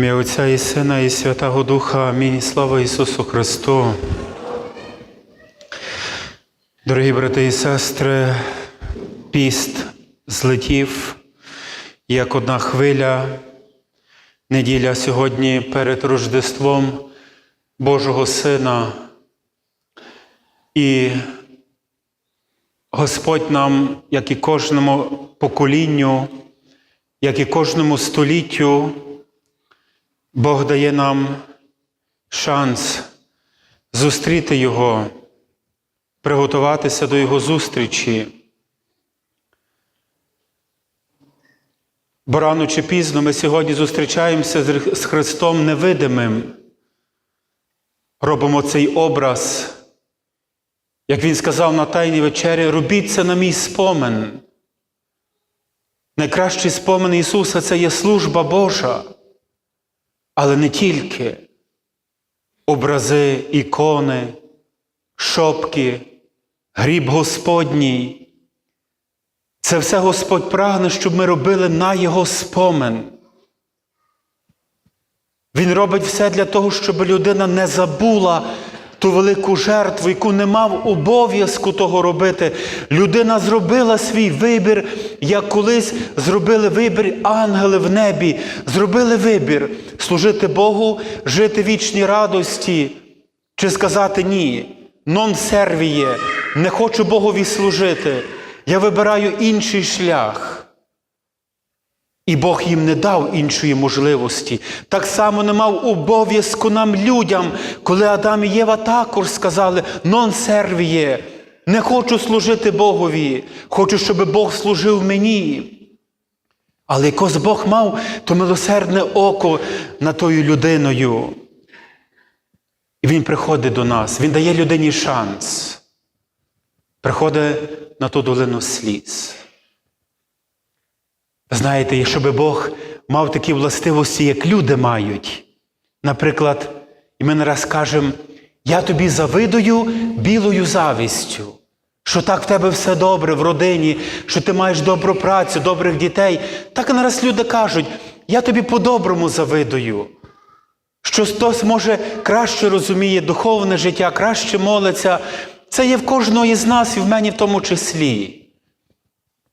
ім'я Отця і Сина, і Святого Духа. Амінь. Слава Ісусу Христу. Дорогі брати і сестри, піст злетів, як одна хвиля. Неділя сьогодні перед Рождеством Божого Сина. І Господь нам, як і кожному поколінню, як і кожному століттю, Бог дає нам шанс зустріти Його, приготуватися до Його зустрічі. Бо рано чи пізно ми сьогодні зустрічаємося з Христом невидимим, робимо цей образ, як Він сказав на Тайній вечері, робіть це на мій спомин. Найкращий спомин Ісуса це є служба Божа, але не тільки образи, ікони, шопки, гріб Господній. Це все Господь прагне, щоб ми робили на Його спомин. Він робить все для того, щоб людина не забула ту велику жертву, яку не мав обов'язку того робити. Людина зробила свій вибір, як колись зробили вибір ангели в небі, зробили вибір служити Богу, жити вічній радості, чи сказати ні, нон сервіє, не хочу Богові служити. Я вибираю інший шлях. І Бог їм не дав іншої можливості. Так само не мав обов'язку нам, людям, коли Адам і Єва також сказали нон сервіє, не хочу служити Богові, хочу, щоб Бог служив мені. Але якось Бог мав то милосердне око над тою людиною. І Він приходить до нас, Він дає людині шанс. Приходить на ту долину сліз. Знаєте, якщо би Бог мав такі властивості, як люди мають. Наприклад, і ми не раз кажемо, я тобі завидую білою завістю, що так в тебе все добре в родині, що ти маєш добру працю, добрих дітей. Так і нараз люди кажуть, я тобі по-доброму завидую. Що хтось, може, краще розуміє духовне життя, краще молиться. Це є в кожного із нас і в мені в тому числі.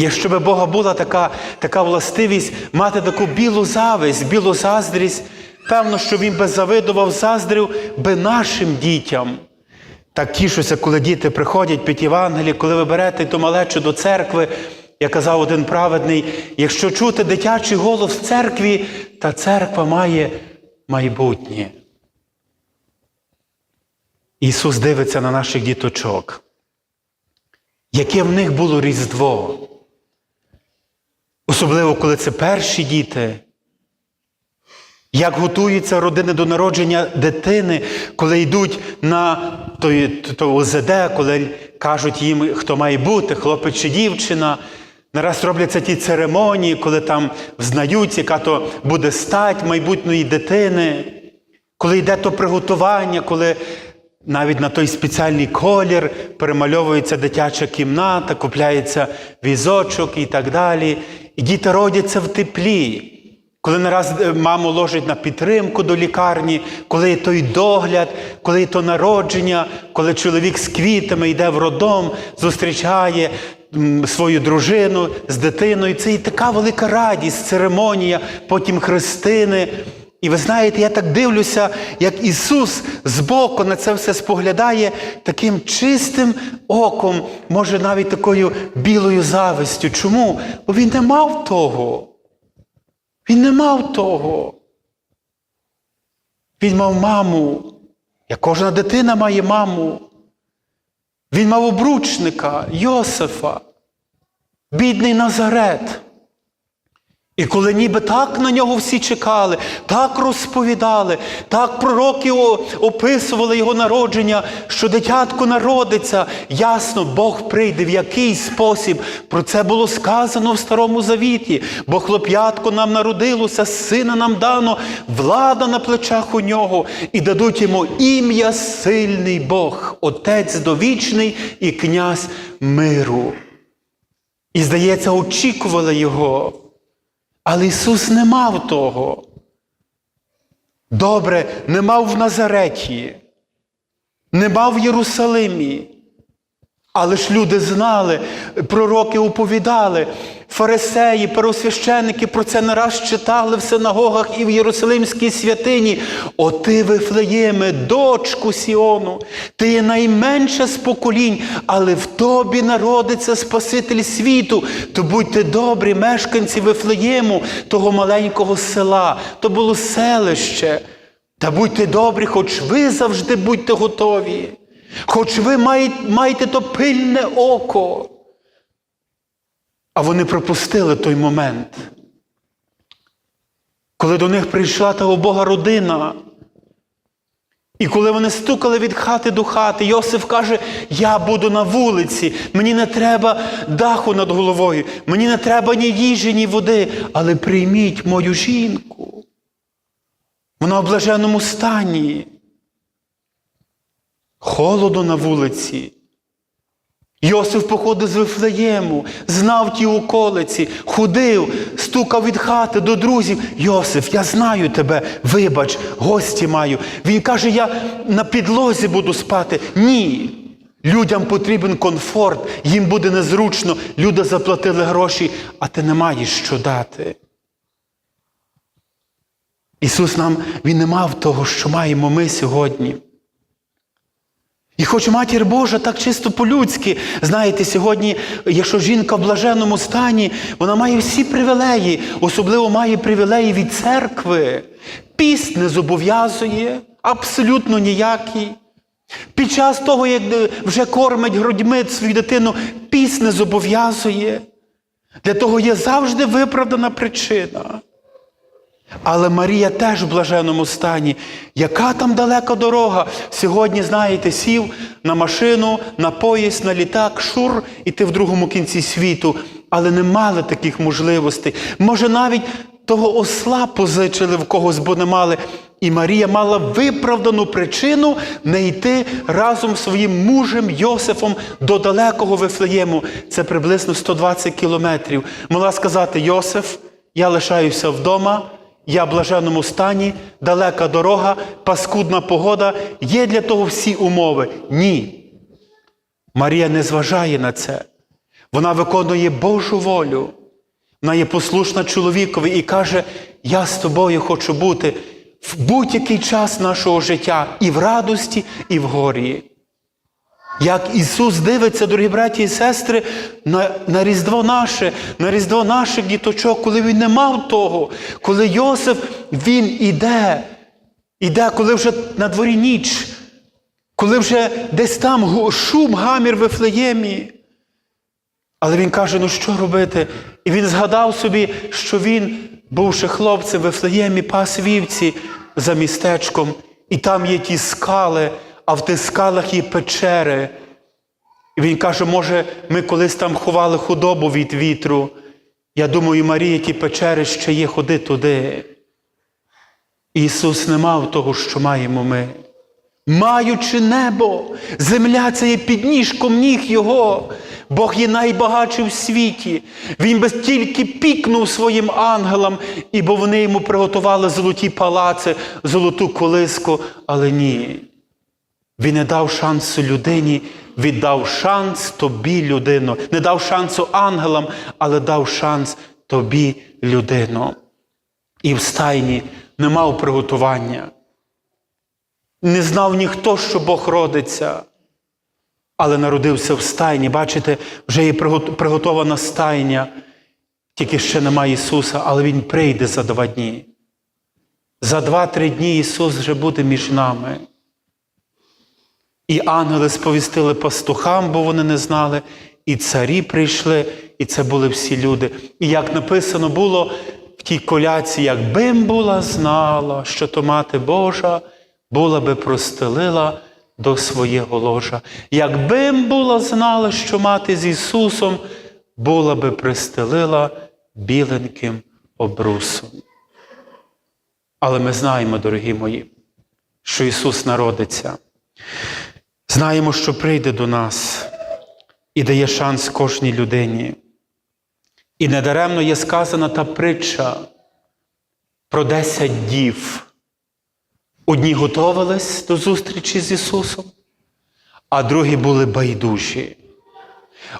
Якщо би Бога була така така властивість мати таку білу зависть, білу заздрість, певно, що Він би завидував, заздрив би нашим дітям. Так тішуся, коли діти приходять під Євангелії, коли ви берете ту малечу до церкви, як казав один праведний, якщо чути дитячий голос в церкві, та церква має майбутнє. Ісус дивиться на наших діточок, яке в них було Різдво. Особливо, коли це перші діти. Як готуються родини до народження дитини, коли йдуть на той, той ОЗД, коли кажуть їм, хто має бути, хлопець чи дівчина. Нараз робляться ті церемонії, коли там взнають, яка то буде стать майбутньої дитини, коли йде то приготування, коли навіть на той спеціальний колір перемальовується дитяча кімната, купляється візочок і так далі. І діти родяться в теплі. Коли нараз маму ложить на підтримку до лікарні, коли є той догляд, коли є то народження, коли чоловік з квітами йде в родом, зустрічає свою дружину з дитиною. Це і така велика радість, церемонія, потім хрестини. І ви знаєте, я так дивлюся, як Ісус збоку на це все споглядає таким чистим оком, може навіть такою білою завистю. Чому? Бо Він не мав того. Він не мав того. Він мав маму, як кожна дитина має маму. Він мав обручника Йосифа, бідний Назарет. І коли ніби так на нього всі чекали, так розповідали, так пророки описували його народження, що дитятко народиться, ясно, Бог прийде, в який спосіб. Про це було сказано в Старому Завіті. Бо хлоп'ятко нам народилося, сина нам дано, влада на плечах у нього, і дадуть йому ім'я сильний Бог, Отець довічний і князь миру. І, здається, очікували його. Але Ісус не мав того. Добре, не мав в Назареті, нема в Єрусалимі. Але ж люди знали, пророки оповідали, фарисеї, первосвященники про це не раз читали в синагогах і в Єрусалимській святині. О ти, Вифлеєме, дочку Сіону, ти є найменша з поколінь, але в тобі народиться Спаситель світу. То будьте добрі, мешканці Вифлеєму, того маленького села, то було селище. Та будьте добрі, хоч ви завжди будьте готові. Хоч ви маєте, то пильне око. А вони пропустили той момент, коли до них прийшла та убога родина. І коли вони стукали від хати до хати, Йосиф каже: Я буду на вулиці, мені не треба даху над головою, мені не треба ні їжі, ні води, але прийміть мою жінку. Вона в блаженному стані. Холодно на вулиці. Йосиф походив з Вифлеєму, знав ті околиці, ходив, стукав від хати до друзів. Йосиф, я знаю тебе, вибач, гості маю. Він каже, я на підлозі буду спати. Ні. Людям потрібен комфорт, їм буде незручно. Люди заплатили гроші, а ти не маєш що дати. Ісус нам Він не мав того, що маємо ми сьогодні. І хоч матір Божа так чисто по-людськи, знаєте, сьогодні, якщо жінка в блаженному стані, вона має всі привілеї, особливо має привілеї від церкви. Піст не зобов'язує, абсолютно ніякий. Під час того, як вже кормить грудьми свою дитину, піст не зобов'язує. Для того є завжди виправдана причина. Але Марія теж в блаженному стані. Яка там далека дорога? Сьогодні, знаєте, сів на машину, на поїзд, на літак, шур, і ти в другому кінці світу. Але не мали таких можливостей. Може, навіть того осла позичили в когось, бо не мали. І Марія мала виправдану причину не йти разом з своїм мужем Йосифом до далекого Вифлеєму. Це приблизно 120 кілометрів. Могла сказати: Йосиф, я лишаюся вдома. Я в блаженному стані, далека дорога, паскудна погода, є для того всі умови. Ні. Марія не зважає на це. Вона виконує Божу волю. Вона є послушна чоловікові і каже: Я з тобою хочу бути в будь-який час нашого життя, і в радості, і в горі. Як Ісус дивиться, дорогі браті і сестри, на на Різдво наше, на Різдво наших діточок, коли він не мав того, коли Йосиф він іде, іде, коли вже на дворі ніч, коли вже десь там шум, гамір в Вифлеємі. Але він каже: ну що робити? І він згадав собі, що він, бувши хлопцем в Вифлеємі, пас вівці за містечком, і там є ті скали а в тих є печери. І він каже, може, ми колись там ховали худобу від вітру. Я думаю, Марія, ті печери ще є, ходи туди. Ісус не мав того, що маємо ми. Маючи небо, земля це є підніжком ніг Його. Бог є найбагатший в світі. Він би тільки пікнув своїм ангелам, і бо вони йому приготували золоті палаци, золоту колиску, але ні. Він не дав шансу людині, віддав шанс тобі, людину. Не дав шансу ангелам, але дав шанс тобі, людину. І в стайні не мав приготування. Не знав ніхто, що Бог родиться, але народився в стайні. Бачите, вже є приготована стайня, тільки ще немає Ісуса, але Він прийде за два дні. За два-три дні Ісус вже буде між нами. І ангели сповістили пастухам, бо вони не знали, і царі прийшли, і це були всі люди. І як написано було в тій коляці, якби була знала, що то мати Божа була би простелила до свого ложа. Якби була знала, що мати з Ісусом була би пристелила біленьким обрусом. Але ми знаємо, дорогі мої, що Ісус народиться. Знаємо, що прийде до нас і дає шанс кожній людині. І недаремно є сказана та притча про десять дів. Одні готувались до зустрічі з Ісусом, а другі були байдужі.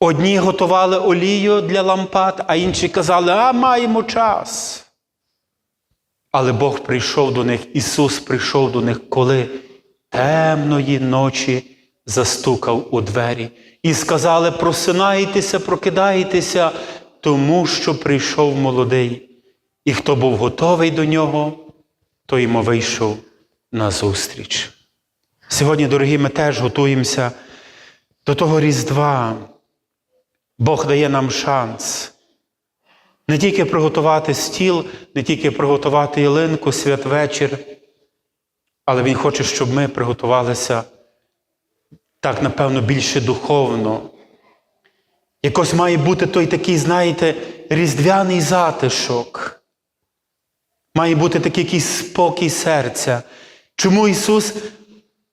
Одні готували олію для лампад, а інші казали, а маємо час. Але Бог прийшов до них, Ісус прийшов до них, коли темної ночі застукав у двері. І сказали: просинайтеся, прокидайтеся, тому що прийшов молодий. І хто був готовий до нього, той йому вийшов на зустріч. Сьогодні, дорогі, ми теж готуємося до того Різдва. Бог дає нам шанс не тільки приготувати стіл, не тільки приготувати ялинку, святвечір, але Він хоче, щоб ми приготувалися так, напевно, більше духовно. Якось має бути той такий, знаєте, різдвяний затишок. Має бути такий якийсь спокій серця. Чому Ісус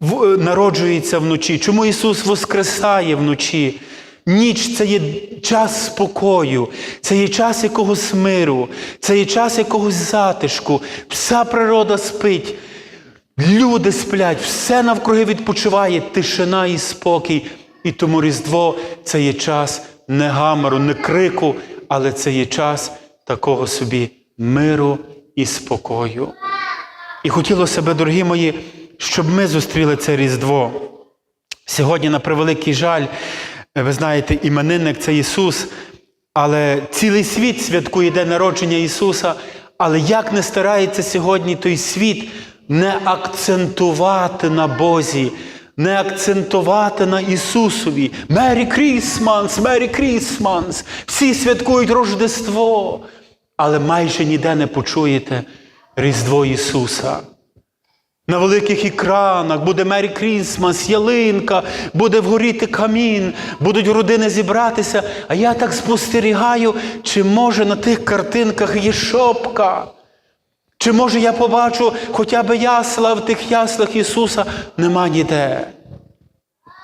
е, народжується вночі? Чому Ісус воскресає вночі? Ніч це є час спокою, це є час якогось миру, це є час якогось затишку. Вся природа спить, люди сплять, все навкруги відпочиває, тишина і спокій. І тому Різдво це є час не гамору, не крику, але це є час такого собі миру і спокою. І хотілося би, дорогі мої, щоб ми зустріли це Різдво. Сьогодні, на превеликий жаль, ви знаєте, іменинник це Ісус, але цілий світ святкує День народження Ісуса. Але як не старається сьогодні той світ не акцентувати на Бозі, не акцентувати на Ісусові. Мері Крісманс, Мері Крісманс. Всі святкують Рождество, але майже ніде не почуєте Різдво Ісуса. На великих екранах буде Мері Крісмас, ялинка, буде вгоріти камін, будуть родини зібратися. А я так спостерігаю, чи може на тих картинках є шопка. Чи може я побачу хоча б ясла в тих яслах Ісуса нема ніде.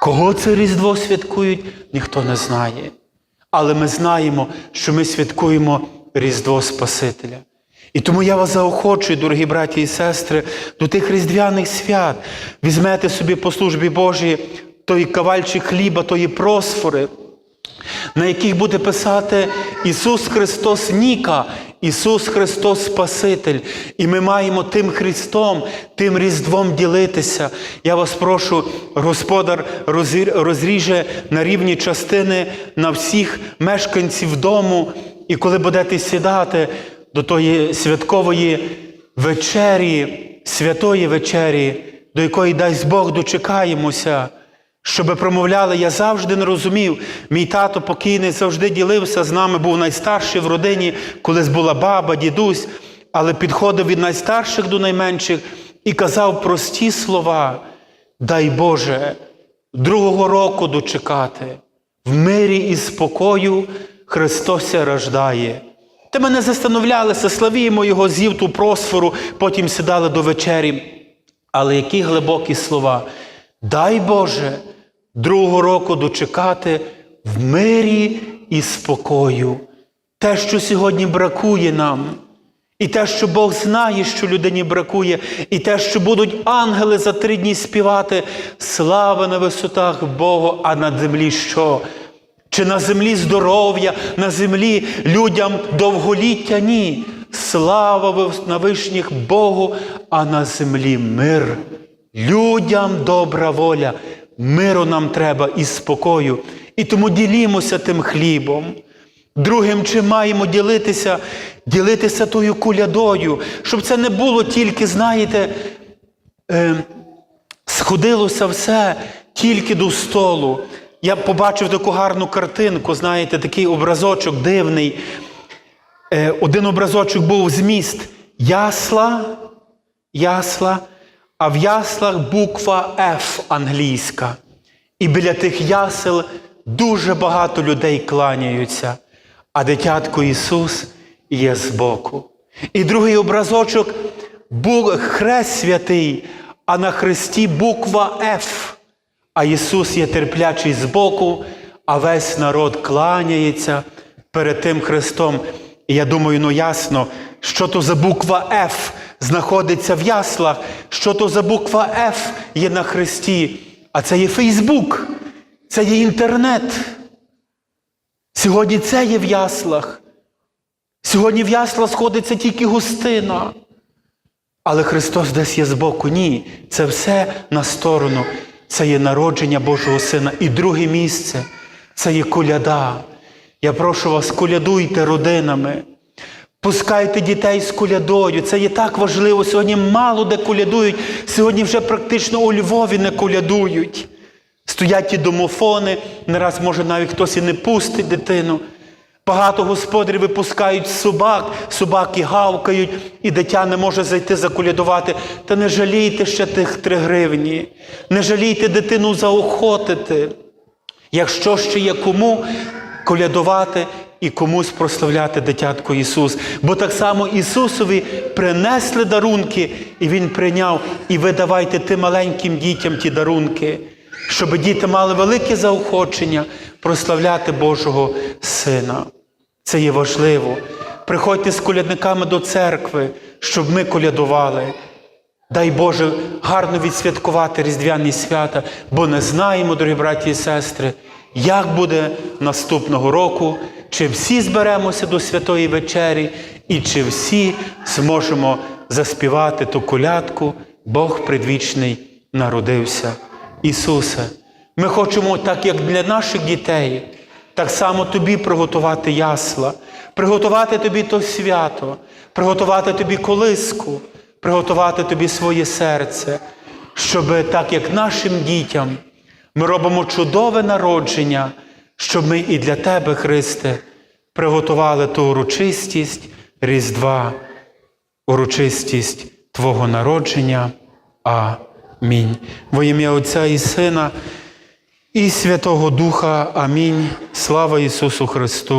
Кого це Різдво святкують, ніхто не знає. Але ми знаємо, що ми святкуємо Різдво Спасителя. І тому я вас заохочую, дорогі браті і сестри, до тих різдвяних свят. Візьмете собі по службі Божій той кавальчик хліба, тої просфори, на яких буде писати Ісус Христос Ніка, Ісус Христос Спаситель. І ми маємо тим Христом, тим Різдвом ділитися. Я вас прошу, Господар розріже на рівні частини на всіх мешканців дому. І коли будете сідати до тої святкової вечері, святої вечері, до якої дасть Бог дочекаємося. Щоби промовляли, я завжди не розумів. Мій тато покійний завжди ділився з нами, був найстарший в родині, колись була баба, дідусь, але підходив від найстарших до найменших і казав прості слова. Дай Боже, другого року дочекати, в мирі і спокою Христося рождає. Та ми не застановлялися, славімо Його, з'їв ту просфору, потім сідали до вечері. Але які глибокі слова. Дай Боже другого року дочекати в мирі і спокою. Те, що сьогодні бракує нам, і те, що Бог знає, що людині бракує, і те, що будуть ангели за три дні співати, слава на висотах Богу, а на землі що? Чи на землі здоров'я, на землі людям довголіття? Ні. Слава на вишніх Богу, а на землі мир. Людям добра воля, миру нам треба і спокою. І тому ділімося тим хлібом. Другим, чим маємо ділитися, ділитися тою кулядою, щоб це не було тільки, знаєте, е, сходилося все тільки до столу. Я побачив таку гарну картинку, знаєте, такий образочок дивний. Е, один образочок був зміст ясла, ясла, а в яслах буква F англійська. І біля тих ясел дуже багато людей кланяються, а дитятко Ісус є збоку. І другий образочок був хрест святий, а на хресті буква F. А Ісус є терплячий збоку, а весь народ кланяється перед тим Христом. І я думаю, ну ясно, що то за буква F знаходиться в яслах, що то за буква Ф є на хресті, а це є Фейсбук, це є інтернет. Сьогодні це є в яслах. Сьогодні в ясла сходиться тільки гостина. Але Христос десь є збоку. Ні, це все на сторону. Це є народження Божого Сина. І друге місце це є коляда. Я прошу вас, колядуйте родинами. Пускайте дітей з колядою. Це є так важливо. Сьогодні мало де колядують. Сьогодні вже практично у Львові не колядують. Стоять ті домофони, не раз, може, навіть хтось і не пустить дитину. Багато господарів випускають собак, собаки гавкають, і дитя не може зайти заколядувати. Та не жалійте ще тих три гривні, не жалійте дитину заохотити. Якщо ще є кому колядувати і комусь прославляти дитятко Ісус. Бо так само Ісусові принесли дарунки, і Він прийняв, і ви давайте тим маленьким дітям ті дарунки, щоб діти мали велике заохочення прославляти Божого Сина. Це є важливо. Приходьте з колядниками до церкви, щоб ми колядували. Дай Боже гарно відсвяткувати Різдвяні свята, бо не знаємо, дорогі браті і сестри, як буде наступного року, чи всі зберемося до святої вечері, і чи всі зможемо заспівати ту колядку, Бог предвічний народився. Ісусе, ми хочемо, так як для наших дітей, так само тобі приготувати ясла, приготувати тобі то свято, приготувати тобі колиску, приготувати тобі своє серце, щоб так як нашим дітям ми робимо чудове народження, щоб ми і для Тебе, Христе, приготували ту урочистість Різдва, урочистість Твого народження. Амінь. Во ім'я Отця і Сина і Святого Духа. Амінь. Слава Ісусу Христу!